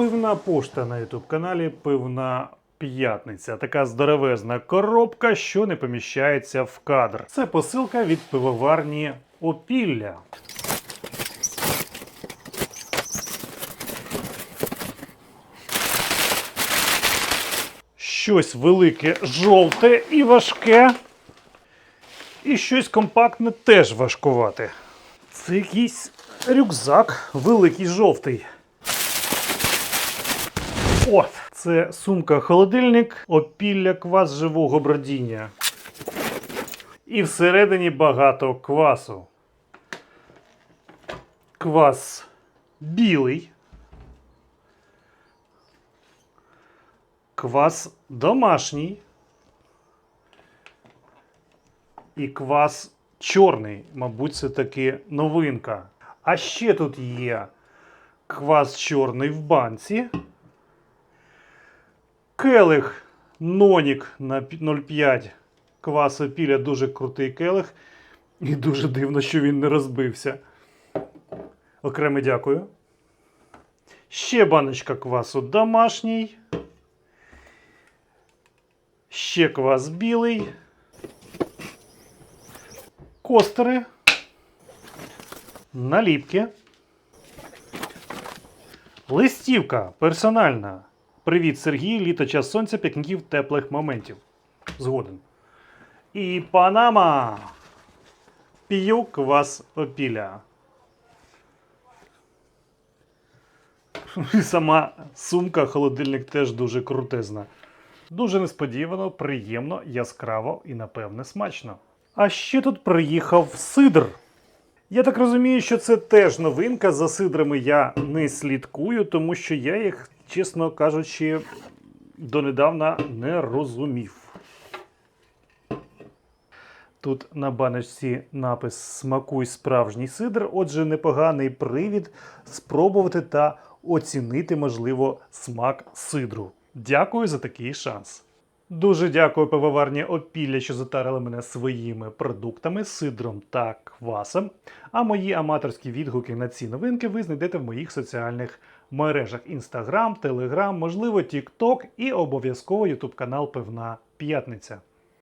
Пивна пошта на youtube каналі Пивна П'ятниця. Така здоровезна коробка, що не поміщається в кадр. Це посилка від пивоварні Опілля. Щось велике, жовте і важке. І щось компактне теж важкувате. Це якийсь рюкзак великий жовтий. О, це сумка-холодильник, опілля квас живого бродіння. І всередині багато квасу. Квас білий. Квас домашній. І квас чорний. Мабуть, це таки новинка. А ще тут є квас чорний в банці. Келих Нонік на 0,5 квасу піля дуже крутий келих. І дуже дивно, що він не розбився. Окремо дякую. Ще баночка квасу домашній. Ще квас білий. Костери. Наліпки. Листівка персональна. Привіт, Сергій. Літо час сонця, пікніків, теплих моментів. Згоден. І Панама. П'ю квас опіля. І Сама сумка, холодильник теж дуже крутезна. Дуже несподівано, приємно, яскраво і, напевне, смачно. А ще тут приїхав сидр. Я так розумію, що це теж новинка. За сидрами я не слідкую, тому що я їх, чесно кажучи, донедавна не розумів. Тут на баночці напис Смакуй справжній сидр. Отже, непоганий привід спробувати та оцінити, можливо, смак сидру. Дякую за такий шанс. Дуже дякую пивоварні Опілля, що затарили мене своїми продуктами, сидром та квасом. А мої аматорські відгуки на ці новинки ви знайдете в моїх соціальних мережах: Instagram, Telegram, можливо, TikTok і обов'язково YouTube канал Пивна П'ятниця.